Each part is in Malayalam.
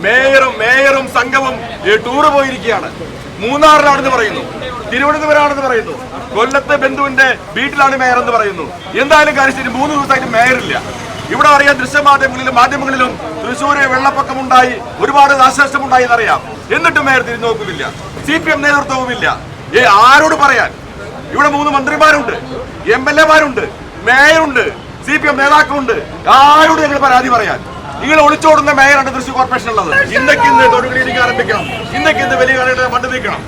മേയറും മേയറും സംഘവും ടൂറ് പോയിരിക്കുകയാണ്. മൂന്നാറിലാണെന്ന് പറയുന്നു. തിരുവനന്തപുരമാണെന്ന് പറയുന്നു. കൊല്ലത്തെ ബന്ധുവിന്റെ വീട്ടിലാണ് മേയർ എന്ന് പറയുന്നു. എന്തായാലും കാര്യത്തിന് മൂന്ന് ദിവസമായിട്ട് മേയറില്ല. ഇവിടെ അറിയാം ദൃശ്യമാധ്യമങ്ങളിലും മാധ്യമങ്ങളിലും തൃശ്ശൂര് വെള്ളപ്പൊക്കമുണ്ടായി ഒരുപാട് നാശനഷ്ടമുണ്ടായി എന്നറിയാം എന്നിട്ടും മേയർ തിരിഞ്ഞു നോക്കുന്നില്ല സി പി എം നേതൃത്വവുമില്ല. ഏ ആരോട് പറയാൻ? ഇവിടെ മൂന്ന് മന്ത്രിമാരുണ്ട്. എം എൽ എമാരുണ്ട്. മേയറുണ്ട്. സി പി എം നേതാക്കളുണ്ട്. ആരോട് ഞങ്ങൾ പരാതി പറയാൻ? നിങ്ങൾ ഒളിച്ചോടുന്ന മേയറാണ് തൃശ്ശൂർ കോർപ്പറേഷൻ ഉള്ളത്. ഇന്നേക്ക് ഇന്ന് തൊടുകുളിയിലേക്ക് ആരംഭിക്കണം. ഇന്നക്ക് ഇന്ന് വലിയ കളിയുടെ മണ്ണ് നീക്കണം.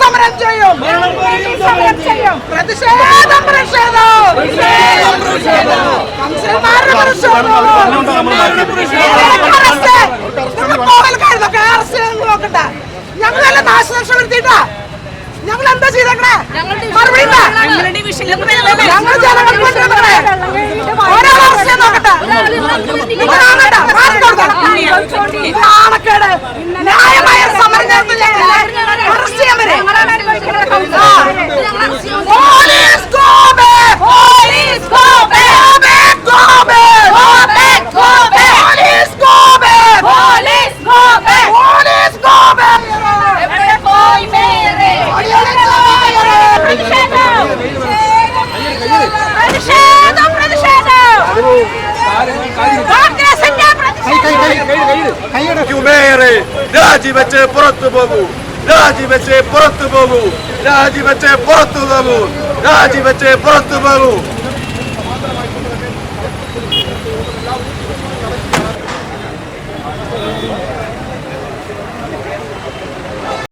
സമരം ചെയ്യും. പ്രതിഷേധം ഞങ്ങളല്ല നാശനഷ്ടം വരുത്തിയിട്ടാ? ഞങ്ങൾ എന്താ ചെയ്തേക്കണേ മറുപടി. ഞങ്ങൾ ജനങ്ങൾക്ക് വേണ്ടി നിൽക്കണേ. ഒരാൾ ചെയ്യാൻ നോക്കട്ടെ. നാണക്കേട് ന്യായമായ സമരം നടത്തില്ല മേയറെ രാജിവെച്ച് പുറത്തു പോകൂ. രാജിവെച്ച് പുറത്തു പോകൂ. രാജിവെച്ച് പുറത്തു പോകൂ. രാജിവെച്ച് പുറത്തു പോകൂ.